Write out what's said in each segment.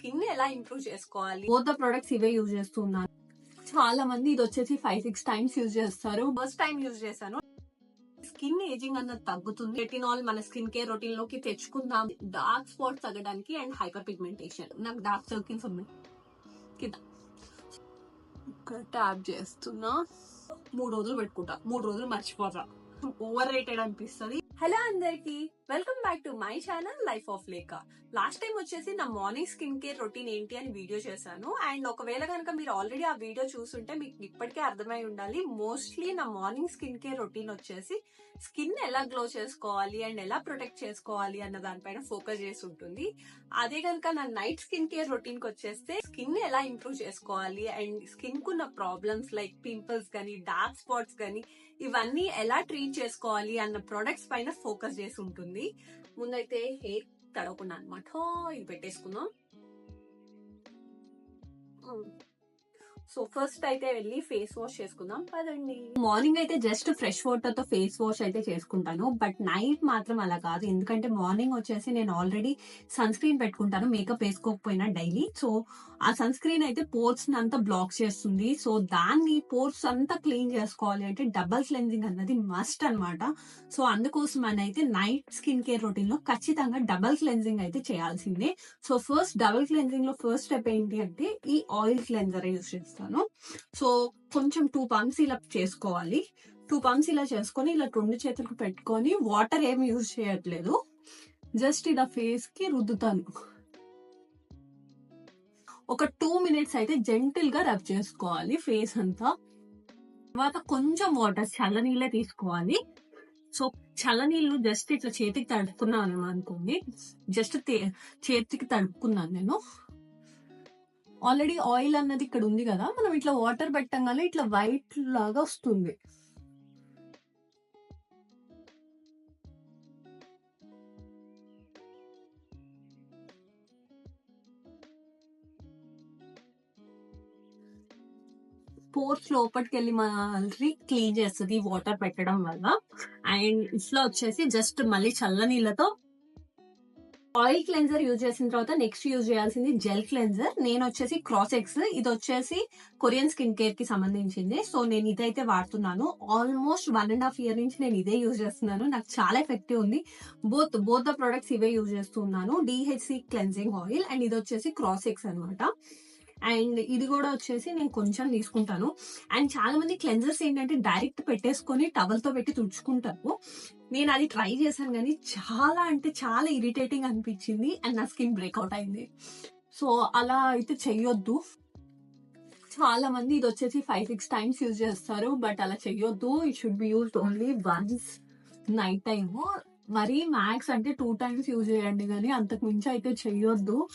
Skin ఎలా improve చేసుకోవాలి? Both products ఇవే యూజ్ చేస్తున్నాను. చాలా మంది ఇది వచ్చేసి ఫైవ్ సిక్స్ టైమ్స్ యూజ్ చేస్తారు. ఫస్ట్ టైం యూజ్ చేశాను. స్కిన్ ఏజింగ్ అన్నది తగ్గుతుంది. రెటినాల్ మన స్కిన్ కేర్ రొటీన్లోకి తెచ్చుకుందాం. డార్క్ స్పాట్స్ తగ్గడానికి అండ్ హైపర్ పిగ్మెంటేషన్ నాకు డార్క్ సర్కిల్స్ ఉన్నాయి. కింద. ట్యాప్ చేస్తున్నా. మూడు రోజులు పెట్టుకుంటా. మూడు రోజులు మర్చిపోతా. ఓవర్ రేటెడ్ అనిపిస్తుంది. హలో అందరికి welcome back to my channel life of లేక లాస్ట్ టైం వచ్చేసి నా మార్నింగ్ స్కిన్ కేర్ రొటీన్ ఏంటి అని వీడియో చేశాను. అండ్ ఒకవేళ కనుక మీరు ఆల్రెడీ ఆ వీడియో చూసుంటే మీకు ఇప్పటికే అర్థమై ఉండాలి. మోస్ట్లీ నా మార్నింగ్ స్కిన్ కేర్ రొటీన్ వచ్చేసి స్కిన్ ఎలా గ్లో చేసుకోవాలి అండ్ ఎలా ప్రొటెక్ట్ చేసుకోవాలి అన్న దానిపైన ఫోకస్ చేసి ఉంటుంది. అదే కనుక నా నైట్ స్కిన్ కేర్ రొటీన్కి వచ్చేస్తే స్కిన్ ఎలా ఇంప్రూవ్ చేసుకోవాలి అండ్ స్కిన్ కున్న ప్రాబ్లమ్స్ లైక్ పింపుల్స్ కానీ డార్క్ స్పాట్స్ కానీ ఇవన్నీ ఎలా ట్రీట్ చేసుకోవాలి అన్న ప్రొడక్ట్స్ పైన ఫోకస్ చేసి ఉంటుంది. ముందైతే హెయిర్ తడవకుండా అనమాట ఇది పెట్టేసుకుందాం. సో ఫస్ట్ అయితే వెళ్ళి ఫేస్ వాష్ చేసుకుందాం. పదండి. మార్నింగ్ అయితే జస్ట్ ఫ్రెష్ వాటర్తో ఫేస్ వాష్ అయితే చేసుకుంటాను. బట్ నైట్ మాత్రం అలా కాదు. ఎందుకంటే మార్నింగ్ వచ్చేసి నేను ఆల్రెడీ సన్ స్క్రీన్ పెట్టుకుంటాను. మేకప్ వేసుకోకపోయినా డైలీ. సో ఆ సన్ స్క్రీన్ అయితే పోర్స్ అంతా బ్లాక్ చేస్తుంది. సో దాన్ని పోర్స్ అంతా క్లీన్ చేసుకోవాలి అంటే డబల్ క్లెన్జింగ్ అన్నది మస్ట్ అన్నమాట. సో అందుకోసం అని అయితే నైట్ స్కిన్ కేర్ రొటీన్లో ఖచ్చితంగా డబల్ క్లెన్జింగ్ అయితే చేయాల్సిందే. సో ఫస్ట్ డబల్ క్లెన్జింగ్లో ఫస్ట్ స్టెప్ ఏంటి అంటే ఈ ఆయిల్ క్లెన్జర్ యూస్ చేస్తాను. సో కొంచెం టూ పంప్స్ ఇలా చేసుకోవాలి. టూ పంప్స్ ఇలా చేసుకొని ఇలా రెండు చేతులకు పెట్టుకొని వాటర్ ఏమి యూజ్ చేయట్లేదు. జస్ట్ ఇలా ఫేస్కి రుద్దుతాను. ఒక టూ మినిట్స్ అయితే జెంటిల్గా రబ్ చేసుకోవాలి ఫేస్ అంతా. తర్వాత కొంచెం వాటర్ చల్లనీళ్ళే తీసుకోవాలి. సో చల్లనీళ్ళు జస్ట్ ఇట్లా చేతికి తడుపుకున్నాను అనుకోండి. జస్ట్ చేతికి తడుపుకున్నాను నేను. ఆల్రెడీ ఆయిల్ అన్నది ఇక్కడ ఉంది కదా మనం ఇట్లా వాటర్ పెట్టంగానే ఇట్లా వైట్ లాగా వస్తుంది. పోర్స్ లోపలికి వెళ్ళి మళ్ళీ క్లీన్ చేస్తుంది వాటర్ పెట్టడం వల్ల. అండ్ ఇట్లా వచ్చేసి జస్ట్ మళ్ళీ చల్ల నీళ్ళతో ఆయిల్ క్లెన్జర్ యూజ్ చేసిన తర్వాత నెక్స్ట్ యూజ్ చేయాల్సింది జెల్ క్లెన్జర్. నేను వచ్చేసి క్రాస్ ఎక్స్ ఇది వచ్చేసి కొరియన్ స్కిన్ కేర్కి సంబంధించింది. సో నేను ఇదైతే వాడుతున్నాను. Almost one and half year నుంచి నేను ఇదే యూజ్ చేస్తున్నాను. నాకు చాలా ఎఫెక్టివ్ ఉంది. బోత్ బోత్ ద ప్రొడక్ట్స్ ఇవే యూజ్ చేస్తున్నాను డిహెచ్సి క్లెన్జింగ్ ఆయిల్ అండ్ ఇది వచ్చేసి క్రాస్ ఎక్స్ అనమాట అండ్ ఇది కూడా వచ్చేసి నేను కొంచెం తీసుకుంటాను. అండ్ చాలా మంది క్లెన్జర్స్ ఏంటంటే డైరెక్ట్ పెట్టేసుకొని టవల్తో పెట్టి తుడుచుకుంటారు. నేను అది ట్రై చేశాను కానీ చాలా అంటే చాలా ఇరిటేటింగ్ అనిపించింది అండ్ నా స్కిన్ బ్రేక్అవుట్ అయింది. సో అలా అయితే చెయ్యొద్దు. చాలా మంది ఇది వచ్చేసి ఫైవ్ సిక్స్ టైమ్స్ యూజ్ చేస్తారు బట్ అలా చెయ్యొద్దు. It should be use only once night time మరీ మ్యాక్స్ అంటే టూ టైమ్స్ యూజ్ చేయండి కానీ అంతకు మించి అయితే చెయ్యొద్దు.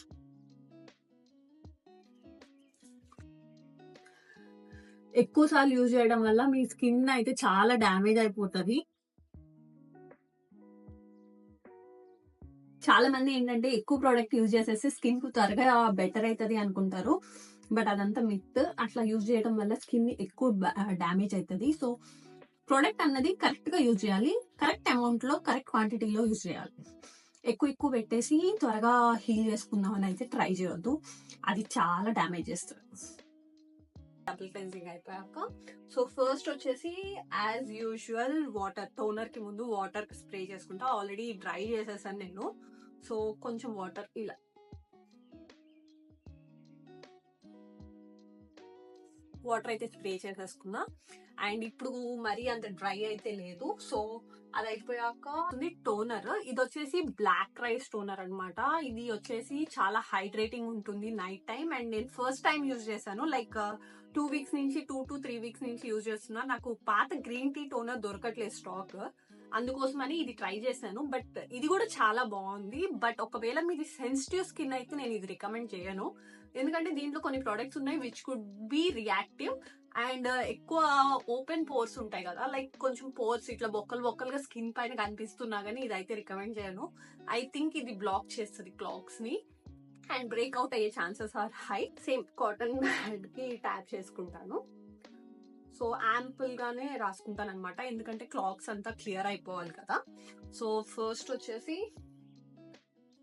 ఎక్కువ సార్లు యూజ్ చేయడం వల్ల మీ స్కిన్ అయితే చాలా డ్యామేజ్ అయిపోతుంది. చాలా మంది ఏంటంటే ఎక్కువ ప్రోడక్ట్ యూజ్ చేసేసి స్కిన్కు త్వరగా బెటర్ అవుతుంది అనుకుంటారు. బట్ అదంతా మిత్. అట్లా యూజ్ చేయడం వల్ల స్కిన్ ఎక్కువ డ్యామేజ్ అవుతుంది సో ప్రోడక్ట్ అన్నది కరెక్ట్గా యూజ్ చేయాలి. కరెక్ట్ అమౌంట్లో కరెక్ట్ క్వాంటిటీలో యూజ్ చేయాలి. ఎక్కువ ఎక్కువ పెట్టేసి త్వరగా హీల్ చేసుకుందాం అని అయితే ట్రై చేయొద్దు. అది చాలా డ్యామేజ్ చేస్తుంది. డబుల్ క్లెన్సింగ్ అయిపోయాక సో ఫస్ట్ వచ్చేసి యాజ్ యూజువల్ వాటర్ టోనర్కి ముందు వాటర్ స్ప్రే చేసుకుంటా. ఆల్రెడీ డ్రై చేసేసాను నేను. సో కొంచెం వాటర్ ఇలా. వాటర్ అయితే స్ప్రే చేసేసుకున్నా. అండ్ ఇప్పుడు మరీ అంత డ్రై అయితే లేదు. సో అది అయిపోయాక టోనర్ ఇది వచ్చేసి బ్లాక్ రైస్ టోనర్ అనమాట ఇది వచ్చేసి చాలా హైడ్రేటింగ్ ఉంటుంది నైట్ టైం అండ్ నేను ఫస్ట్ టైం యూజ్ చేశాను. లైక్ టూ వీక్స్ నుంచి టూ టు త్రీ వీక్స్ నుంచి యూజ్ చేస్తున్నా. నాకు పాత గ్రీన్ టీ టోనర్ దొరకట్లేదు స్టాక్. అందుకోసమని ఇది ట్రై చేశాను. బట్ ఇది కూడా చాలా బాగుంది. బట్ ఒకవేళ మీది సెన్సిటివ్ స్కిన్ అయితే నేను ఇది రికమెండ్ చేయను. ఎందుకంటే దీంట్లో కొన్ని ప్రొడక్ట్స్ ఉన్నాయి which could be reactive and ఎక్కువ ఓపెన్ పోర్స్ ఉంటాయి కదా. లైక్ కొంచెం పోర్స్ ఇట్లా బొక్కలు బొక్కలుగా స్కిన్ పైన కనిపిస్తున్నా కానీ ఇదైతే రికమెండ్ చేయను. ఐ థింక్ ఇది బ్లాక్ చేస్తుంది క్లాక్స్ని. అండ్ బ్రేక్అవుట్ అయ్యే chances are high. Same cotton బ్యాడ్కి tap చేసుకుంటాను. సో యాంపుల్ గానే రాసుకుంటాను అనమాట ఎందుకంటే క్లాక్స్ అంతా క్లియర్ అయిపోవాలి కదా. సో ఫస్ట్ వచ్చేసి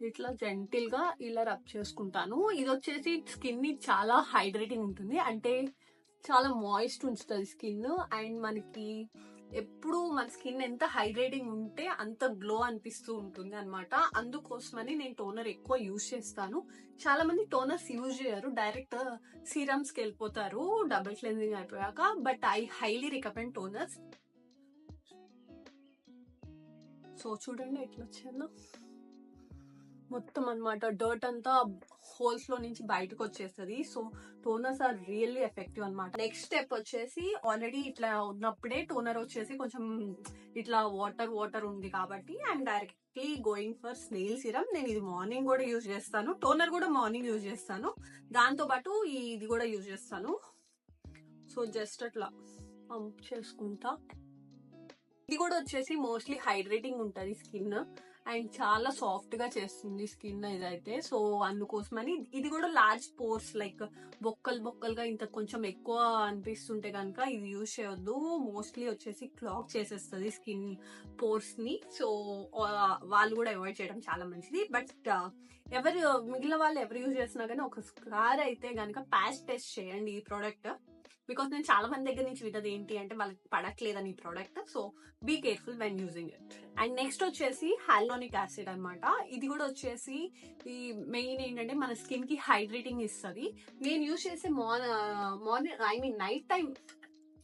ఇట్లా జెంటిల్గా ఇలా రబ్ చేసుకుంటాను. ఇది వచ్చేసి స్కిన్ని చాలా హైడ్రేటింగ్ ఉంటుంది. అంటే చాలా మాయిస్ట్ ఉంచుతుంది స్కిన్ అండ్ మనకి ఎప్పుడు మన స్కిన్ ఎంత హైడ్రేటింగ్ ఉంటే అంత గ్లో అనిపిస్తూ ఉంటుంది అనమాట అందుకోసమని నేను టోనర్ ఎక్కువ యూజ్ చేస్తాను. చాలా మంది టోనర్స్ యూజ్ చేయరు. డైరెక్ట్ సీరమ్స్కి వెళ్ళిపోతారు. డబుల్ క్లెన్జింగ్ అయిపోయాక. But I highly recommend toners. So చూడండి ఎట్లా వచ్చిందో మొత్తం అన్నమాట. డర్ట్ అంతా హోల్స్లో నుంచి బయటకు వచ్చేస్తుంది. So toners are really effective అనమాట నెక్స్ట్ స్టెప్ వచ్చేసి ఆల్రెడీ ఇట్లా ఉన్నప్పుడే టోనర్ వచ్చేసి కొంచెం ఇట్లా వాటర్ వాటర్ ఉంది కాబట్టి I'm directly going for snail serum నేను ఇది మార్నింగ్ కూడా యూజ్ చేస్తాను. టోనర్ కూడా మార్నింగ్ యూజ్ చేస్తాను. దాంతో పాటు ఈ- ఇది కూడా యూజ్ చేస్తాను. సో జస్ట్ అట్లా పంప్ చేసుకుంటా. ఇది కూడా వచ్చేసి మోస్ట్లీ హైడ్రేటింగ్ ఉంటుంది స్కిన్ అండ్ చాలా సాఫ్ట్గా చేస్తుంది స్కిన్ ఇదైతే. సో అందుకోసమని ఇది కూడా లార్జ్ పోర్స్ లైక్ బొక్కలు బొక్కలుగా ఇంత కొంచెం ఎక్కువ అనిపిస్తుంటే కనుక ఇది యూజ్ చేయొద్దు. మోస్ట్లీ వచ్చేసి క్లాక్ చేసేస్తుంది స్కిన్ పోర్స్ని. సో వాళ్ళు కూడా అవాయిడ్ చేయడం చాలా మంచిది. బట్ ఎవరు మిగిలిన వాళ్ళు ఎవరు యూజ్ చేసినా కానీ ఒక స్కార్ అయితే కనుక ప్యాచ్ టెస్ట్ చేయండి ఈ ప్రోడక్ట్. బికాస్ నేను చాలా మంది దగ్గర నుంచి విన్నది ఏంటి అంటే వాళ్ళకి పడట్లేదని ఈ product so be careful when using it and next వచ్చేసి హాలోనిక్ యాసిడ్ అనమాట ఇది కూడా వచ్చేసి ఈ మెయిన్ ఏంటంటే మన స్కిన్కి హైడ్రేటింగ్ ఇస్తుంది. నేను యూజ్ చేసే morning morning I mean night time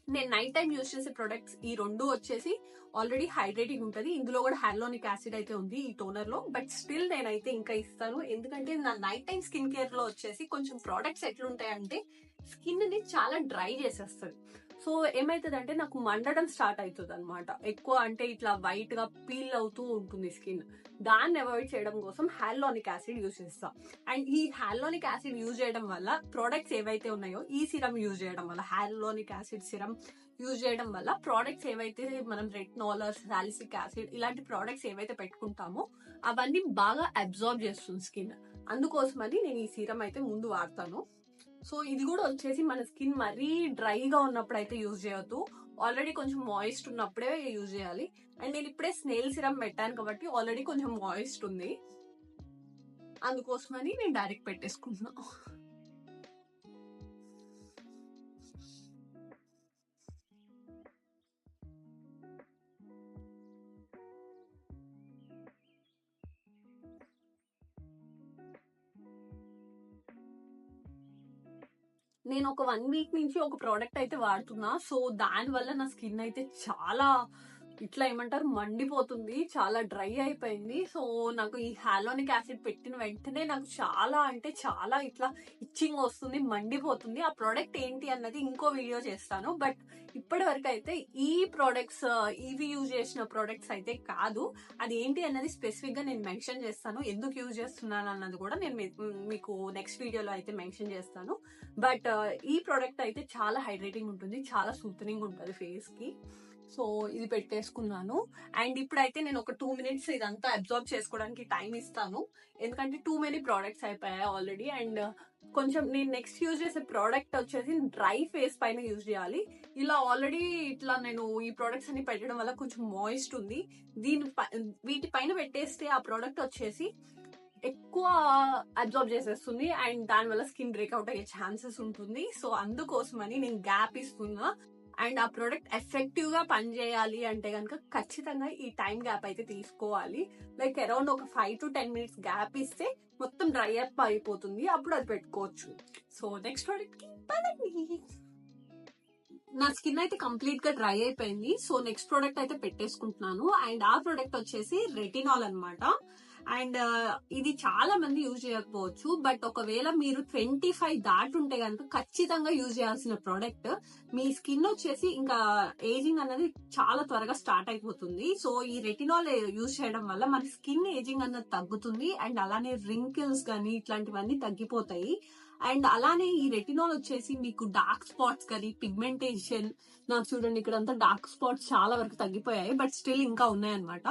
నేను నైట్ టైం యూజ్ చేసే ప్రొడక్ట్స్ ఈ రెండు వచ్చేసి ఆల్రెడీ హైడ్రేటింగ్ ఉంటుంది. ఇందులో కూడా హ్యాలోనిక్ యాసిడ్ అయితే ఉంది ఈ టోనర్లో. బట్ స్టిల్ నేనైతే ఇంకా ఇస్తాను. ఎందుకంటే నా నైట్ టైం స్కిన్ కేర్లో వచ్చేసి కొంచెం ప్రోడక్ట్స్ ఎట్లుంటాయంటే స్కిన్ని చాలా డ్రై చేసేస్తుంది. సో ఏమైతుంది నాకు మండడం స్టార్ట్ అవుతుంది అనమాట ఎక్కువ అంటే ఇట్లా వైట్గా పీల్ అవుతూ ఉంటుంది స్కిన్. దాన్ని అవాయిడ్ చేయడం కోసం హ్యాలోనిక్ యాసిడ్ యూజ్ చేస్తా. అండ్ ఈ హ్యాలోనిక్ యాసిడ్ యూజ్ చేయడం వల్ల ప్రోడక్ట్స్ ఏవైతే ఉన్నాయో ఈ సిరమ్ యూజ్ చేయడం వల్ల హ్యాలోనిక్ యాసిడ్ సిరమ్ యూజ్ చేయడం వల్ల ప్రోడక్ట్స్ ఏవైతే మనం రెట్నాలర్ సాలిసిక్ యాసిడ్ ఇలాంటి ప్రోడక్ట్స్ ఏవైతే పెట్టుకుంటామో అవన్నీ బాగా అబ్జార్బ్ చేస్తుంది స్కిన్. అందుకోసమని నేను ఈ సీరం అయితే ముందు వాడతాను. సో ఇది కూడా వచ్చేసి మన స్కిన్ మరీ డ్రైగా ఉన్నప్పుడు అయితే యూజ్ చేయొద్దు. ఆల్రెడీ కొంచెం మాయిస్ట్ ఉన్నప్పుడే యూజ్ చేయాలి. అండ్ నేను ఇప్పుడే స్నేల్ సిరం పెట్టాను కాబట్టి ఆల్రెడీ కొంచెం మాయిస్ట్ ఉంది. అందుకోసమని నేను డైరెక్ట్ పెట్టేసుకుంటున్నాను నేను ఒక వన్ వీక్ నుంచి ఒక ప్రోడక్ట్ అయితే వాడుతున్నా. సో దాని వల్ల నా స్కిన్ అయితే చాలా ఇట్లా ఏమంటారు? మండిపోతుంది. చాలా డ్రై అయిపోయింది. సో నాకు ఈ హాలోనిక్ యాసిడ్ పెట్టిన వెంటనే నాకు చాలా అంటే చాలా ఇట్లా ఇచ్చింగ్ వస్తుంది మండిపోతుంది. ఆ ప్రోడక్ట్ ఏంటి అన్నది ఇంకో వీడియో చేస్తాను. బట్ ఇప్పటి వరకు అయితే ఈ ప్రోడక్ట్స్ ఇవి యూజ్ చేసిన ప్రోడక్ట్స్ అయితే కాదు. అది ఏంటి అన్నది స్పెసిఫిక్గా నేను మెన్షన్ చేస్తాను. ఎందుకు యూజ్ చేస్తున్నాను అన్నది కూడా నేను మీకు నెక్స్ట్ వీడియోలో అయితే మెన్షన్ చేస్తాను. బట్ ఈ ప్రోడక్ట్ అయితే చాలా హైడ్రేటింగ్ ఉంటుంది. చాలా సూతనింగ్ ఉంటుంది ఫేస్కి సో ఇది పెట్టేసుకున్నాను. అండ్ ఇప్పుడైతే నేను ఒక టూ మినిట్స్ ఇదంతా అబ్జర్వ్ చేసుకోవడానికి టైం ఇస్తాను. ఎందుకంటే టూ మెనీ ప్రోడక్ట్స్ అయిపోయాయి ఆల్రెడీ. అండ్ కొంచెం నేను నెక్స్ట్ యూజ్ చేసే ప్రోడక్ట్ వచ్చేసి డ్రై ఫేస్ పైన యూజ్ చేయాలి. ఇలా ఆల్రెడీ ఇట్లా నేను ఈ ప్రోడక్ట్స్ అన్ని పెట్టడం వల్ల కొంచెం మాయిస్ట్ ఉంది. దీని పై- వీటి పైన పెట్టేస్తే ఆ ప్రోడక్ట్ వచ్చేసి ఎక్కువ అబ్జర్వ్ చేసేస్తుంది. అండ్ దానివల్ల స్కిన్ బ్రేక్అవుట్ అయ్యే ఛాన్సెస్ ఉంటుంది. సో అందుకోసమని నేను గ్యాప్ ఇస్తున్నా. అండ్ ఆ ప్రోడక్ట్ ఎఫెక్టివ్గా పనిచేయాలి అంటే కనుక ఖచ్చితంగా ఈ టైం గ్యాప్ అయితే తీసుకోవాలి. లైక్ అరౌండ్ ఒక five to ten minutes gap ఇస్తే మొత్తం డ్రై అప్ అయిపోతుంది. అప్పుడు అది పెట్టుకోవచ్చు. సో నెక్స్ట్ ప్రోడక్ట్కి పదండి. నా స్కిన్ అయితే కంప్లీట్గా డ్రై అయిపోయింది. సో నెక్స్ట్ ప్రోడక్ట్ అయితే పెట్టేసుకుంటున్నాను. అండ్ ఆ ప్రోడక్ట్ వచ్చేసి రెటినాల్ అనమాట అండ్ ఇది చాలా మంది యూజ్ చేయకపోవచ్చు బట్ ఒకవేళ మీరు ట్వంటీ ఫైవ్ దాటుంటే కనుక ఖచ్చితంగా యూజ్ చేయాల్సిన ప్రోడక్ట్ మీ స్కిన్ వచ్చేసి ఇంకా ఏజింగ్ అనేది చాలా త్వరగా స్టార్ట్ అయిపోతుంది. సో ఈ రెటినాల్ యూజ్ చేయడం వల్ల మన స్కిన్ ఏజింగ్ అన్నది తగ్గుతుంది అండ్ అలానే రింకిల్స్ కానీ ఇట్లాంటివన్నీ తగ్గిపోతాయి. అండ్ అలానే ఈ రెటినాల్ వచ్చేసి మీకు డార్క్ స్పాట్స్ కానీ పిగ్మెంటేషన్ నాకు చూడండి ఇక్కడ అంతా డార్క్ స్పాట్స్ చాలా వరకు తగ్గిపోయాయి బట్ స్టిల్ ఇంకా ఉన్నాయన్నమాట.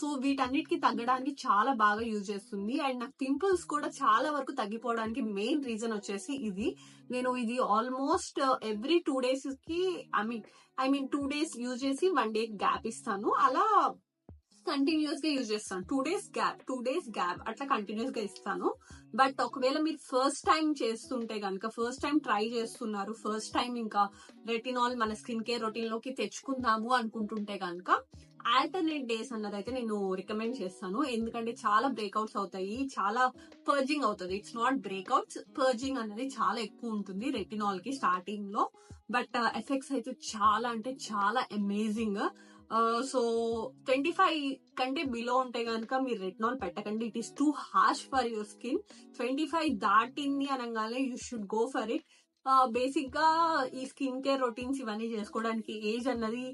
సో వీటన్నిటికి తగ్గడానికి చాలా బాగా యూజ్ చేస్తుంది. అండ్ నాకు పింపుల్స్ కూడా చాలా వరకు తగ్గిపోవడానికి మెయిన్ రీజన్ వచ్చేసి ఇది. నేను ఇది ఆల్మోస్ట్ ఎవ్రీ టూ డేస్కి I mean I mean two days use చేసి వన్ డే గ్యాప్ ఇస్తాను. అలా కంటిన్యూస్గా యూజ్ చేస్తాను. Two days gap two days gap అట్లా కంటిన్యూస్గా ఇస్తాను. బట్ ఒకవేళ మీరు ఫస్ట్ టైం చేస్తుంటే కనుక ఫస్ట్ టైం ట్రై చేస్తున్నారు ఫస్ట్ టైం ఇంకా రెటినాల్ మన స్కిన్ కేర్ రొటీన్లోకి తెచ్చుకుందాము అనుకుంటుంటే కనుక ఆల్టర్నేట్ డేస్ అన్నది అయితే నేను రికమెండ్ చేస్తాను. ఎందుకంటే చాలా బ్రేక్అవుట్స్ అవుతాయి చాలా పర్జింగ్ అవుతుంది. ఇట్స్ నాట్ బ్రేక్అవుట్స్ పర్జింగ్ అనేది చాలా ఎక్కువ ఉంటుంది రెటినాల్కి స్టార్టింగ్లో. బట్ ఎఫెక్ట్స్ uh, అయితే చాలా అంటే చాలా అమేజింగ్ సో ట్వంటీ ఫైవ్ కంటే బిలో ఉంటే కనుక మీరు రెటినాల్ పెట్టకండి. It is too harsh for your skin twenty five దాటింది అనగానే you should go for it బేసిక్గా ఈ స్కిన్ కేర్ రొటీన్స్ ఇవన్నీ చేసుకోవడానికి ఏజ్ అన్నది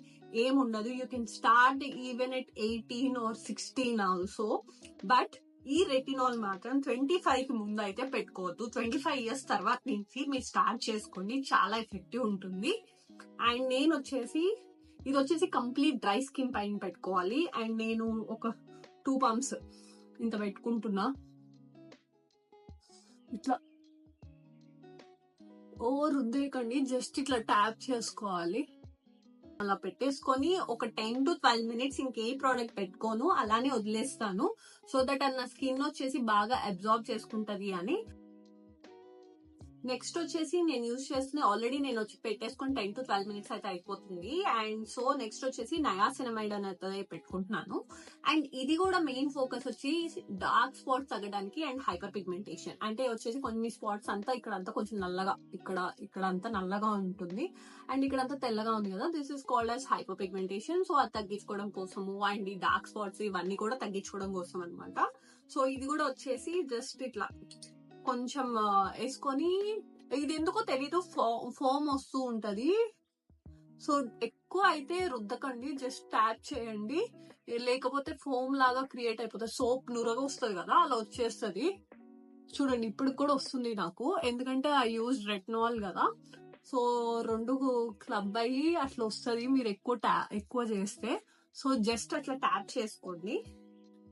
ఏముండదు. You can start even at eighteen or sixteen also but ఈ రెటినాల్ మాత్రం ట్వంటీ ఫైవ్కి ముందు అయితే పెట్టుకోవద్దు. ట్వంటీ ఫైవ్ ఇయర్స్ తర్వాత నుంచి మీరు స్టార్ట్ చేసుకోండి. చాలా ఎఫెక్టివ్ ఉంటుంది. అండ్ నేను వచ్చేసి ఇది వచ్చేసి కంప్లీట్ డ్రై స్కిన్ పైన పెట్టుకోవాలి. అండ్ నేను ఒక టూ పంప్స్ ఇంత పెట్టుకుంటున్నా. ఇట్లా ఓవర్ రుద్దేయకండి. జస్ట్ ఇట్లా ట్యాప్ చేసుకోవాలి. అలా పెట్టేసుకొని ఒక టెన్ టు ట్వెల్వ్ మినిట్స్ ఇంకే ప్రోడక్ట్ పెట్టుకోను. అలానే వదిలేస్తాను. సో దట్ నా స్కిన్ వచ్చేసి బాగా అబ్జార్బ్ చేసుకుంటది అని. నెక్స్ట్ వచ్చేసి నేను యూజ్ చేస్తున్న ఆల్రెడీ నేను వచ్చి పెట్టేసుకొని టెన్ టు ట్వెల్వ్ మినిట్స్ అయితే అయిపోతుంది. అండ్ సో నెక్స్ట్ వచ్చేసి నయా సినిమైడ్ అనేది పెట్టుకుంటున్నాను. అండ్ ఇది కూడా మెయిన్ ఫోకస్ వచ్చి డార్క్ స్పాట్స్ తగ్గడానికి అండ్ హైపర్ పిగ్మెంటేషన్. అంటే వచ్చేసి కొన్ని స్పాట్స్ అంతా ఇక్కడ అంతా కొంచెం నల్లగా ఇక్కడ ఇక్కడ అంతా నల్లగా ఉంటుంది. అండ్ ఇక్కడ అంతా తెల్లగా ఉంది కదా this is called as hyperpigmentation so అది తగ్గించుకోవడం కోసము అండ్ ఈ డార్క్ స్పాట్స్ ఇవన్నీ కూడా తగ్గించుకోవడం కోసం అనమాట సో ఇది కూడా వచ్చేసి జస్ట్ ఇట్లా కొంచెం వేసుకొని ఇది ఎందుకో తెలీదు ఫోమ్ వస్తూ ఉంటది. సో ఎక్కువ అయితే రుద్దకండి జస్ట్ ట్యాప్ చేయండి. లేకపోతే ఫోమ్ లాగా క్రియేట్ అయిపోతుంది. సోప్ నురగా వస్తుంది కదా అలా వచ్చేస్తుంది. చూడండి ఇప్పుడు కూడా వస్తుంది నాకు. ఎందుకంటే ఐ యూజ్ రెట్నాల్ కదా. సో రెండు క్లబ్ అయ్యి అట్లా వస్తుంది మీరు ఎక్కువ ట్యా ఎక్కువ చేస్తే. సో జస్ట్ అట్లా ట్యాప్ చేసుకోండి.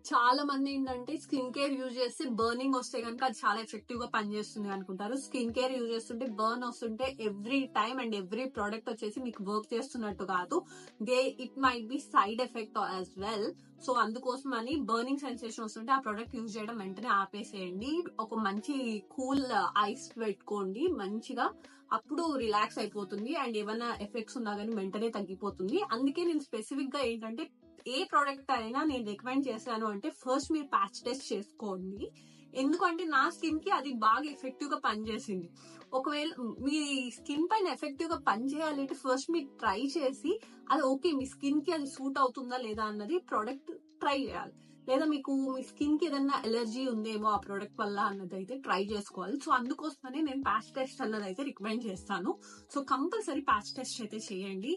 చాలా మంది ఏంటంటే స్కిన్ కేర్ యూజ్ చేస్తే బర్నింగ్ వస్తే కనుక అది చాలా ఎఫెక్టివ్గా పనిచేస్తుంది అనుకుంటారు. స్కిన్ కేర్ యూజ్ చేస్తుంటే బర్న్ వస్తుంటే every time and every product వచ్చేసి మీకు వర్క్ చేస్తున్నట్టు కాదు. They it might be side effect as well. So అందుకోసం అని బర్నింగ్ సెన్సేషన్ వస్తుంటే ఆ ప్రోడక్ట్ యూజ్ చేయడం వెంటనే ఆపేసేయండి. ఒక మంచి కూల్ ఐస్ పెట్టుకోండి. మంచిగా అప్పుడు రిలాక్స్ అయిపోతుంది. అండ్ ఏమైనా ఎఫెక్ట్స్ ఉన్నా కానీ వెంటనే తగ్గిపోతుంది. అందుకే నేను స్పెసిఫిక్గా ఏంటంటే ఏ ప్రోడక్ట్ అయినా నేను రికమెండ్ చేశాను అంటే ఫస్ట్ మీరు ప్యాచ్ టెస్ట్ చేసుకోండి. ఎందుకంటే నా స్కిన్కి అది బాగా ఎఫెక్టివ్గా పనిచేసింది. ఒకవేళ మీ స్కిన్ పైన ఎఫెక్టివ్గా పనిచేయాలి అంటే ఫస్ట్ మీరు ట్రై చేసి అది ఓకే మీ స్కిన్కి అది సూట్ అవుతుందా లేదా అన్నది ప్రోడక్ట్ ట్రై చేయాలి. లేదా మీకు మీ స్కిన్కి ఏదైనా ఎలర్జీ ఉందేమో ఆ ప్రోడక్ట్ వల్ల అన్నది అయితే ట్రై చేసుకోవాలి. సో అందుకోసమనే నేను ప్యాచ్ టెస్ట్ అన్నది అయితే రికమెండ్ చేస్తాను. సో కంపల్సరీ ప్యాచ్ టెస్ట్ అయితే చేయండి.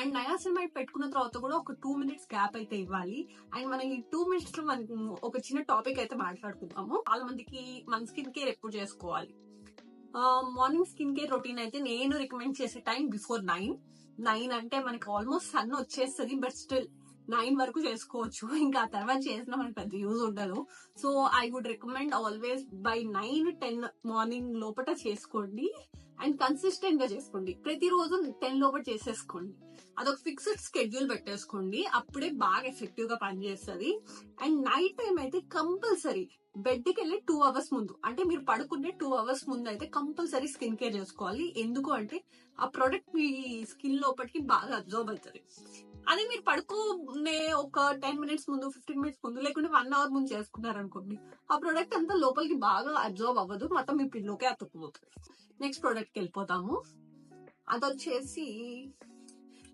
అండ్ నయాసినమైడ్ పెట్టుకున్న తర్వాత కూడా ఒక టూ మినిట్స్ గ్యాప్ అయితే ఇవ్వాలి. అండ్ మనం ఈ టూ మినిట్స్లో మనం ఒక చిన్న టాపిక్ అయితే మాట్లాడుకుందాము. చాలా మందికి మన స్కిన్ కేర్ ఎప్పుడు చేసుకోవాలి? మార్నింగ్ స్కిన్ కేర్ రొటీన్ అయితే నేను రికమెండ్ చేసే టైం బిఫోర్ నైన్. నైన్ అంటే మనకి ఆల్మోస్ట్ సన్ వచ్చేస్తుంది బట్ స్టిల్ నైన్ వరకు చేసుకోవచ్చు. ఇంకా ఆ తర్వాత చేసిన మనకి పెద్ద యూజ్ ఉండదు. So I would recommend always by nine ten morning లోపల చేసుకోండి. అండ్ కన్సిస్టెంట్గా చేసుకోండి. ప్రతిరోజు టెన్ లోపల చేసేసుకోండి. అదొక ఫిక్స్డ్ స్కెడ్యూల్ పెట్టేసుకోండి. అప్పుడే బాగా ఎఫెక్టివ్గా పనిచేస్తుంది. అండ్ నైట్ టైం అయితే కంపల్సరీ బెడ్కి వెళ్ళి టూ అవర్స్ ముందు. అంటే మీరు పడుకునే టూ అవర్స్ ముందు అయితే కంపల్సరీ స్కిన్ కేర్ చేసుకోవాలి. ఎందుకు అంటే ఆ ప్రోడక్ట్ మీ స్కిన్ లోపలికి బాగా అబ్జర్వ్ అవుతుంది. అదే మీరు పడుకోనే ఒక టెన్ మినిట్స్ ముందు ఫిఫ్టీన్ మినిట్స్ ముందు లేకుంటే వన్ అవర్ ముందు చేసుకున్నారు అనుకోండి ఆ ప్రోడక్ట్ అంతా లోపలికి బాగా అబ్జర్వ్ అవ్వదు. మొత్తం మీ పిల్లోకే అతుక్కుపోతుంది. నెక్స్ట్ ప్రోడక్ట్కి వెళ్ళిపోతాము. అది వచ్చేసి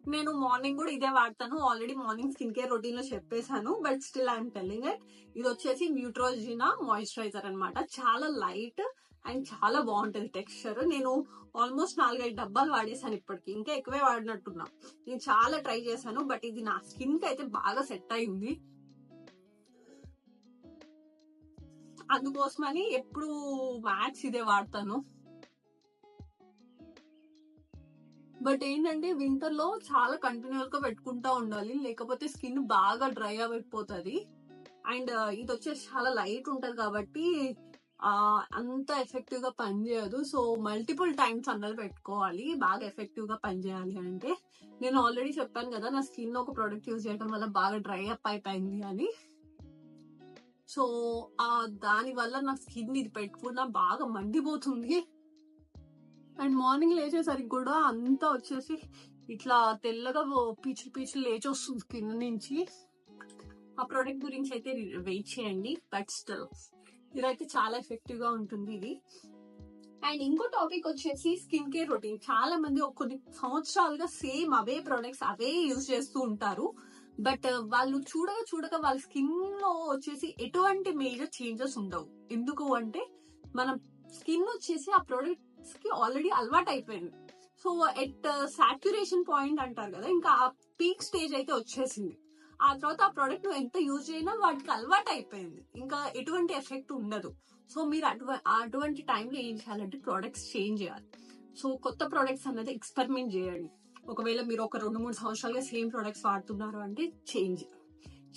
నేను మార్నింగ్ కూడా ఇదే వాడతాను. ఆల్రెడీ మార్నింగ్ స్కిన్ కేర్ రొటీన్లో చెప్పేశాను but still I'm telling it ఇది వచ్చేసి న్యూట్రోజినా మాయిశ్చరైజర్ అనమాట చాలా లైట్ అండ్ చాలా బాగుంటుంది టెక్స్చర్. నేను ఆల్మోస్ట్ నాలుగైదు డబ్బాలు వాడేసాను ఇప్పటికి. ఇంకా ఎక్కువే వాడినట్టున్నా. నేను చాలా ట్రై చేశాను బట్ ఇది నా స్కిన్కి అయితే బాగా సెట్ అయింది. అందుకోసమని ఎప్పుడు మ్యాక్స్ ఇదే వాడతాను. బట్ ఏంటంటే వింటర్లో చాలా కంటిన్యూస్గా పెట్టుకుంటా ఉండాలి. లేకపోతే స్కిన్ బాగా డ్రై అయిపోతుంది అండ్ ఇది వచ్చేసి చాలా లైట్ ఉంటది కాబట్టి అంత ఎఫెక్టివ్గా పనిచేయదు సో మల్టిపుల్ టైమ్స్ అన్నది పెట్టుకోవాలి. బాగా ఎఫెక్టివ్గా పనిచేయాలి అంటే. నేను ఆల్రెడీ చెప్పాను కదా నా స్కిన్ ఒక ప్రోడక్ట్ యూజ్ చేయడం వల్ల బాగా డ్రై అప్ అయిపోయింది అని. సో ఆ దాని వల్ల నా స్కిన్ ఇది పెట్టుకున్నా బాగా మండిపోతుంది. అండ్ మార్నింగ్ లేచేసరికి కూడా అంతా వచ్చేసి ఇట్లా తెల్లగా పీచులు పీచులు లేచి వస్తుంది స్కిన్ నుంచి. ఆ ప్రోడక్ట్ గురించి అయితే వెయిట్ చేయండి బట్ స్టిల్. ఇదైతే చాలా ఎఫెక్టివ్గా ఉంటుంది ఇది. అండ్ ఇంకో టాపిక్ వచ్చేసి స్కిన్ కేర్ రొటీన్ చాలా మంది కొన్ని సంవత్సరాలుగా సేమ్ అవే ప్రొడక్ట్స్ అవే యూజ్ చేస్తూ ఉంటారు. బట్ uh, వాళ్ళు చూడగా చూడగా వాళ్ళ స్కిన్లో వచ్చేసి ఎటువంటి మేజర్ చేంజెస్ ఉండవు. ఎందుకు అంటే మనం స్కిన్ వచ్చేసి ఆ ప్రొడక్ట్స్కి ఆల్రెడీ అలవాటు అయిపోయింది. సో ఎట్ సాచ్యురేషన్ పాయింట్ అంటారు కదా ఇంకా ఆ పీక్ స్టేజ్ అయితే వచ్చేసింది. ఆ తర్వాత ఆ ప్రోడక్ట్ నువ్వు ఎంత యూజ్ చేయినా వాటికి అలవాటు అయిపోయింది. ఇంకా ఎటువంటి ఎఫెక్ట్ ఉండదు. సో మీరు అటువంటి అటువంటి టైంలో ఏం చేయాలంటే ప్రోడక్ట్స్ చేంజ్ చేయాలి. సో కొత్త ప్రోడక్ట్స్ అన్నది ఎక్స్పెరిమెంట్ చేయండి. ఒకవేళ మీరు ఒక రెండు మూడు సంవత్సరాలుగా సేమ్ ప్రోడక్ట్స్ వాడుతున్నారు అంటే చేంజ్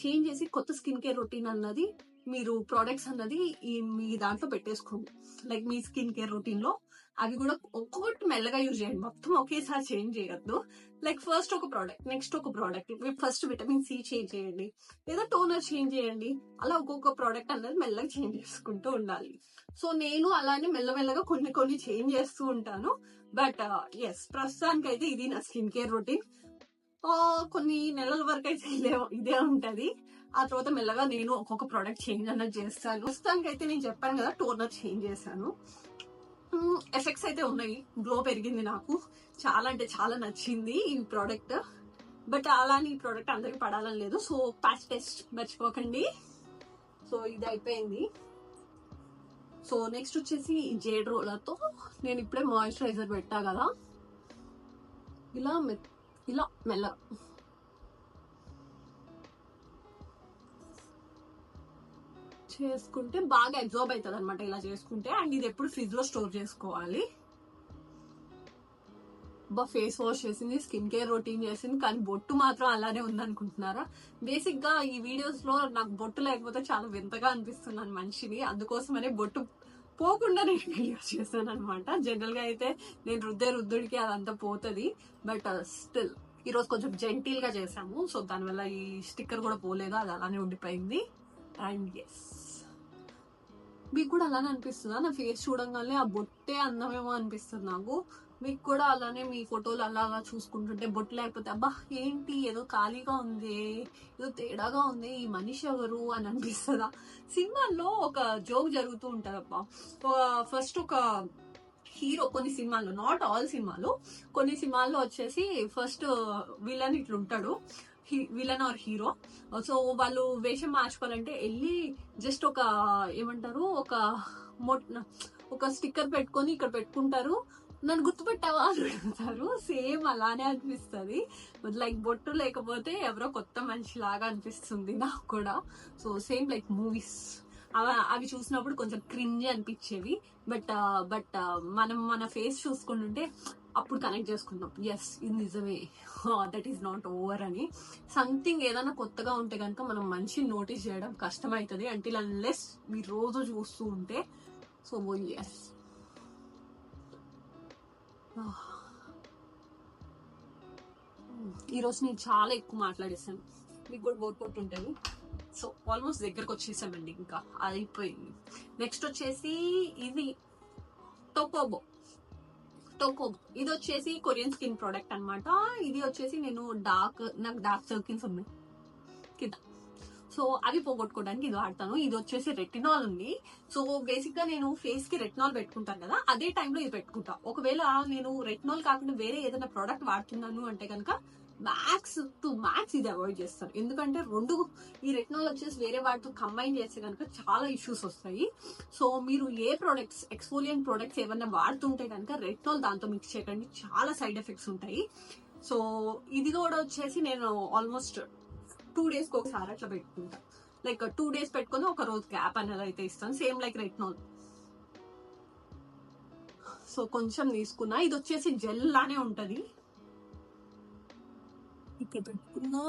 చేంజ్ చేసి కొత్త స్కిన్ కేర్ రొటీన్ అన్నది మీరు ప్రోడక్ట్స్ అన్నది ఈ మీ దాంట్లో పెట్టేసుకోండి. లైక్ మీ స్కిన్ కేర్ రొటీన్లో అవి కూడా ఒక్కొక్కటి మెల్లగా యూజ్ చేయండి. మొత్తం ఒకేసారి చేంజ్ చేయొద్దు. లైక్ ఫస్ట్ ఒక ప్రోడక్ట్ నెక్స్ట్ ఒక product first vitamin C change చేయండి. లేదా టోనర్ చేంజ్ చేయండి. అలా ఒక్కొక్క ప్రోడక్ట్ అనేది మెల్లగా చేంజ్ చేసుకుంటూ ఉండాలి. సో నేను అలానే మెల్లమెల్లగా కొన్ని కొన్ని చేంజ్ చేస్తూ ఉంటాను. బట్ ఎస్ uh, ప్రస్తుతానికి అయితే ఇది నా స్కిన్ కేర్ రొటీన్ కొన్ని నెలల వరకు అయితే ఇదే ఇదే ఉంటది. ఆ తర్వాత మెల్లగా నేను ఒక్కొక్క ప్రోడక్ట్ చేంజ్ అన్నది చేస్తాను. ప్రస్తుతానికి అయితే నేను చెప్పాను కదా టోనర్ చేంజ్ చేశాను. ఎఫెక్ట్స్ అయితే ఉన్నాయి. గ్లో పెరిగింది నాకు. చాలా అంటే చాలా నచ్చింది ఈ ప్రోడక్ట్ బట్ అలానే ఈ ప్రోడక్ట్ అందరికి పడాలని లేదు. సో ప్యాచ్ టెస్ట్ మర్చిపోకండి. సో ఇది అయిపోయింది. సో నెక్స్ట్ వచ్చేసి ఈ జేడ్ రోలర్తో నేను ఇప్పుడే మాయిశ్చరైజర్ పెట్టా కదా. ఇలా మె- ఇలా మెల్ల చేసుకుంటే బాగా అబ్జార్బ్ అవుతుంది అనమాట ఇలా చేసుకుంటే. అండ్ ఇది ఎప్పుడు ఫ్రిడ్జ్లో స్టోర్ చేసుకోవాలి. బా ఫేస్ వాష్ చేసింది స్కిన్ కేర్ రొటీన్ చేసింది కానీ బొట్టు మాత్రం అలానే ఉందనుకుంటున్నారా? బేసిక్గా ఈ వీడియోస్లో నాకు బొట్టు లేకపోతే చాలా వింతగా అనిపిస్తున్నాను మనిషిని. అందుకోసమనే బొట్టు పోకుండా నేను వీడియో చేశాను అనమాట జనరల్గా అయితే నేను రుద్దే రుద్దుడికి అదంతా పోతుంది. బట్ స్టిల్ ఈ రోజు కొంచెం జెంటిల్గా చేసాము సో దానివల్ల ఈ స్టిక్కర్ కూడా పోలేదు? అది అలానే ఉండిపోయింది. అండ్ ఎస్ మీకు కూడా అలానే అనిపిస్తుందా? నా ఫేస్ చూడంగానే ఆ బొట్టే అందమేమో అనిపిస్తుంది నాకు. మీకు కూడా అలానే మీ ఫోటోలు అలా అలా చూసుకుంటుంటే బొట్టు లేకపోతే అబ్బా ఏంటి? ఏదో ఖాళీగా ఉంది ఏదో తేడాగా ఉంది ఈ మనిషి ఎవరు? అని అనిపిస్తుందా? సినిమాల్లో ఒక జోక్ జరుగుతూ ఉంటుంది అబ్బా ఫస్ట్ ఒక హీరో కొన్ని సినిమాల్లో నాట్ ఆల్ సినిమాలు కొన్ని సినిమాల్లో వచ్చేసి first villain ఇట్లుంటాడు. Villain or hero. Uh, so వాళ్ళు వేషం మార్చుకోవాలంటే వెళ్ళి జస్ట్ ఒక ఏమంటారు ఒక మొట్ ఒక స్టిక్కర్ పెట్టుకొని ఇక్కడ పెట్టుకుంటారు. నన్ను గుర్తుపెట్టావా అని అడుగుతారు. సేమ్ అలానే అనిపిస్తుంది. లైక్ బొట్టు లేకపోతే ఎవరో కొత్త మనిషి లాగా అనిపిస్తుంది నాకు కూడా. సో సేమ్ లైక్ మూవీస్ అవి చూసినప్పుడు కొంచెం క్రింజ్ అనిపించేవి. బట్ బట్ uh, uh, మనం మన ఫేస్ చూసుకుంటుంటే అప్పుడు కనెక్ట్ చేసుకుందాం. ఎస్ ఇది నిజమే. దట్ ఈస్ నాట్ ఓవర్ అని. సంథింగ్ ఏదైనా కొత్తగా ఉంటే కనుక మనం మంచి నోటీస్ చేయడం కష్టమవుతుంది అంటిల్ అన్లెస్ మీరు రోజు చూస్తూ ఉంటే సో ఎస్ ఈరోజు నేను చాలా ఎక్కువ మాట్లాడేసాను మీకు కూడా బోర్ కొట్టుంటుంది. సో ఆల్మోస్ట్ దగ్గరకు వచ్చేసామండి ఇంకా. అయిపోయింది. నెక్స్ట్ వచ్చేసి ఇది టొకోబో టోకో ఇది వచ్చేసి కొరియన్ స్కిన్ ప్రోడక్ట్ అనమాట ఇది వచ్చేసి నేను డార్క్ నాకు డార్క్ సర్కిల్స్ ఉన్నాయి. కింద. సో అవి పోగొట్టుకోవడానికి ఇది వాడతాను. ఇది వచ్చేసి రెటినాల్ ఉంది. సో బేసిక్గా నేను ఫేస్కి రెటినాల్ పెట్టుకుంటాను కదా. అదే టైంలో ఇది పెట్టుకుంటా. ఒకవేళ నేను రెటినాల్ కాకుండా వేరే ఏదైనా ప్రోడక్ట్ వాడుతున్నాను అంటే కనుక మ్యాక్స్ టు మ్యాక్స్ ఇది అవాయిడ్ చేస్తారు. ఎందుకంటే రెండు ఈ రెటినాల్ వచ్చేసి వేరే వాటితో కంబైన్ చేస్తే కనుక చాలా ఇష్యూస్ వస్తాయి. సో మీరు ఏ ప్రొడక్ట్స్ ఎక్స్ఫోలియన్ ప్రొడక్ట్స్ ఏమైనా వాడుతుంటే కనుక రెటినాల్ దాంతో మిక్స్ చేయకండి. చాలా సైడ్ ఎఫెక్ట్స్ ఉంటాయి. సో ఇది కూడా వచ్చేసి నేను ఆల్మోస్ట్ టూ డేస్కి ఒకసారి అట్లా పెట్టుకుంటా. లైక్ టూ డేస్ పెట్టుకుని ఒక రోజు గ్యాప్ అనేది అయితే ఇస్తాను. సేమ్ లైక్ రెట్నాల్ సో కొంచెం తీసుకున్నా. ఇది వచ్చేసి జెల్ లానే ఉంటుంది. ఇక్కడ పెట్టుకున్నా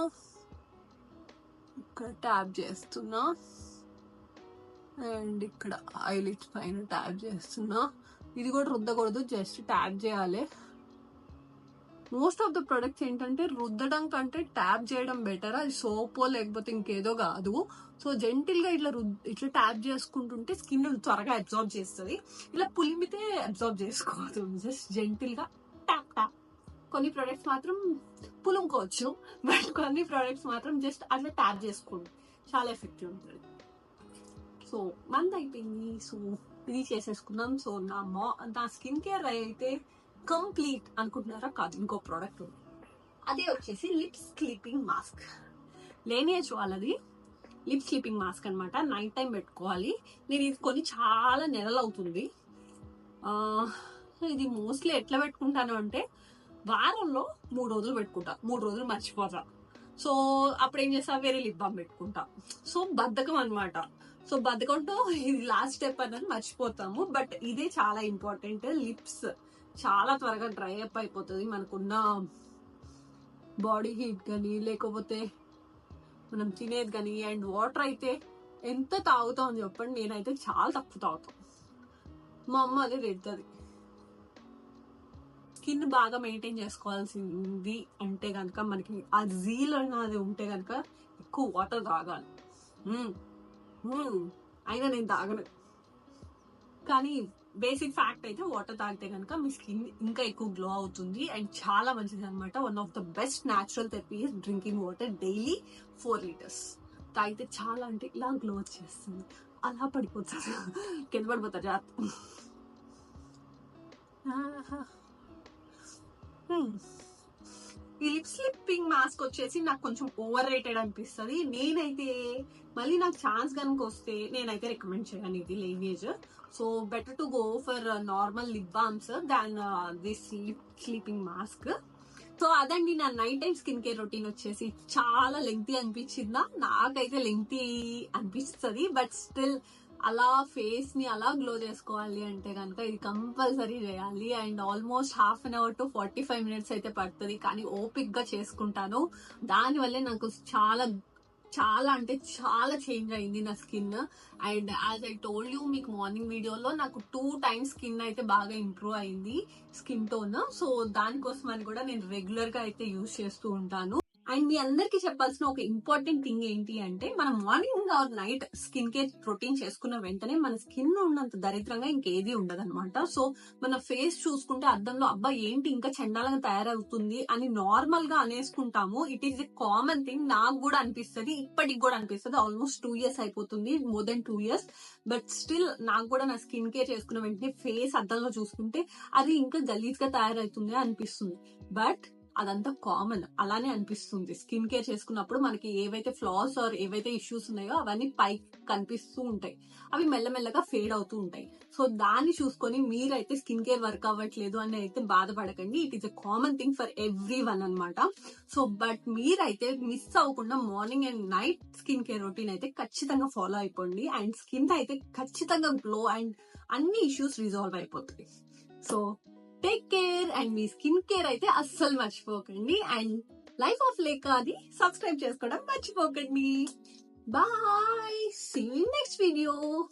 ఇక్కడ ట్యాప్ చేస్తున్నా. అండ్ ఇక్కడ ఐలిట్స్ పైన ట్యాప్ చేస్తున్నా. ఇది కూడా రుద్దకూడదు జస్ట్ ట్యాప్ చేయాలి. మోస్ట్ ఆఫ్ ద ప్రొడక్ట్స్ ఏంటంటే రుద్దడం కంటే ట్యాప్ చేయడం బెటర్ అది సోపో లేకపోతే ఇంకేదో కాదు. సో జెంటిల్గా ఇట్లా రుద్ ఇట్లా ట్యాప్ చేసుకుంటుంటే స్కిన్ త్వరగా అబ్జార్బ్ చేస్తుంది. ఇలా పులిమితే అబ్జార్బ్ చేసుకోవద్దు జస్ట్ జెంటిల్గా ట్యాప్ ట్యాప్. కొన్ని ప్రొడక్ట్స్ మాత్రం పులుముకోవచ్చు బట్ కొన్ని ప్రొడక్ట్స్ మాత్రం జస్ట్ అట్లా ట్యాప్ చేసుకోండి. చాలా ఎఫెక్టివ్ ఉంటుంది. సో మంది అయిపోయింది. సో ఇది చేసేసుకున్నాం సో నా మా నా స్కిన్ కేర్ అయితే కంప్లీట్ అనుకుంటున్నారా? కాదు ఇంకో ప్రోడక్ట్ ఉంది. అదే వచ్చేసి లిప్ స్లీపింగ్ మాస్క్ లేనేజ్ వాళ్ళది లిప్ స్లీపింగ్ మాస్క్ అనమాట నైట్ టైం పెట్టుకోవాలి. నేను ఇది కొని చాలా నెలలు అవుతుంది. ఇది మోస్ట్లీ ఎట్లా పెట్టుకుంటాను అంటే వారంలో మూడు రోజులు పెట్టుకుంటా. మూడు రోజులు మర్చిపోతా. సో అప్పుడు ఏం చేస్తా? వేరే లిప్ బామ్ పెట్టుకుంటా. సో బద్ధకం అన్నమాట. సో బద్ధకంతో ఇది లాస్ట్ స్టెప్ అని మర్చిపోతాము. బట్ ఇదే చాలా ఇంపార్టెంట్ లిప్స్ చాలా త్వరగా డ్రై అప్ అయిపోతుంది. మనకున్న బాడీ హీట్ కానీ లేకపోతే మనం తినేది కానీ అండ్ వాటర్ అయితే ఎంత తాగుతాం అని చెప్పండి. నేనైతే చాలా తక్కువ తాగుతాం. మా అమ్మ అదే తిడుతుంది. స్కిన్ బాగా మెయింటైన్ చేసుకోవాల్సింది అంటే కనుక మనకి ఆ జీల్ అన్నది ఉంటే కనుక ఎక్కువ వాటర్ తాగాలి. అయినా నేను తాగను. కానీ బేసిక్ ఫ్యాక్ట్ అయితే వాటర్ తాగితే కనుక మీ స్కిన్ ఇంకా ఎక్కువ గ్లో అవుతుంది అండ్ చాలా మంచిది అనమాట one of the best natural therapy drinking water daily four litres. తాగితే చాలా అంటే ఇలా గ్లో వచ్చేస్తుంది. అలా పడిపోతారు కింద పడిపోతారు జాగ్రత్త. ఆహా. Hmm. ఈ లిప్ స్లిప్పింగ్ మాస్క్ వచ్చేసి నాకు కొంచెం ఓవర్ రేటెడ్ అనిపిస్తుంది. నేనైతే మళ్ళీ నాకు ఛాన్స్ కనుక వస్తే నేనైతే రికమెండ్ చేయను ఇది Laneige so better to go for normal lip balms than this lip sleeping mask so అదండి నా night time skin care routine వచ్చేసి. చాలా లెంగ్తీ అనిపించిందా? నాకైతే లెంగ్తీ అనిపిస్తుంది బట్ స్టిల్ అలా ఫేస్ని అలా గ్లో చేసుకోవాలి అంటే కనుక ఇది కంపల్సరీ చేయాలి. And almost half an hour to forty five minutes అయితే పడుతుంది. కానీ ఓపిక్గా చేసుకుంటాను దానివల్లే నాకు చాలా చాలా అంటే చాలా చేంజ్ అయింది నా skin and as I told you మీకు మార్నింగ్ వీడియోలో నాకు టూ టైమ్స్ స్కిన్ అయితే బాగా ఇంప్రూవ్ అయింది స్కిన్ టోన్ సో దానికోసం అని కూడా నేను రెగ్యులర్గా అయితే యూజ్ చేస్తూ ఉంటాను. అండ్ మీ అందరికి చెప్పాల్సిన ఒక ఇంపార్టెంట్ థింగ్ ఏంటి అంటే మనం morning or night skin care routine చేసుకున్న వెంటనే మన స్కిన్ ఉన్నంత దరిద్రంగా ఇంకేది ఉండదన్నమాట. సో మన ఫేస్ చూసుకుంటే అద్దంలో అబ్బా ఏంటి ఇంకా చండాలంగా తయారవుతుంది అని నార్మల్గా అనేసుకుంటాము. It is a common thing నాకు కూడా అనిపిస్తుంది ఇప్పటికి కూడా అనిపిస్తుంది. ఆల్మోస్ట్ టూ ఇయర్స్ అయిపోతుంది more than two years but still నాకు కూడా నా స్కిన్ కేర్ చేసుకున్న వెంటనే ఫేస్ అద్దంలో చూసుకుంటే అది ఇంకా గలీజ్గా తయారవుతుంది అనిపిస్తుంది. బట్ అదంతా కామన్ అలానే అనిపిస్తుంది. స్కిన్ కేర్ చేసుకున్నప్పుడు మనకి ఏవైతే ఫ్లాస్ ఆర్ ఏవైతే ఇష్యూస్ ఉన్నాయో అవన్నీ పైకి కనిపిస్తూ ఉంటాయి. అవి మెల్లమెల్లగా ఫేడ్ అవుతూ ఉంటాయి. సో దాన్ని చూసుకొని మీరైతే స్కిన్ కేర్ వర్క్ అవ్వట్లేదు అని అయితే బాధపడకండి. It is a common thing for everyone అనమాట సో బట్ మీరైతే మిస్ అవ్వకుండా morning and night skin care routine అయితే ఖచ్చితంగా ఫాలో అయిపోండి. అండ్ స్కిన్ అయితే ఖచ్చితంగా గ్లో అండ్ అన్ని ఇష్యూస్ రిజాల్వ్ అయిపోతాయి. సో టేక్ కేర్ అండ్ మీ స్కిన్ కేర్ అయితే అస్సలు మర్చిపోకండి. అండ్ లైఫ్ ఆఫ్ లేక్ అది సబ్స్క్రైబ్ చేసుకోవడం మర్చిపోకండి. బాయ్. See next video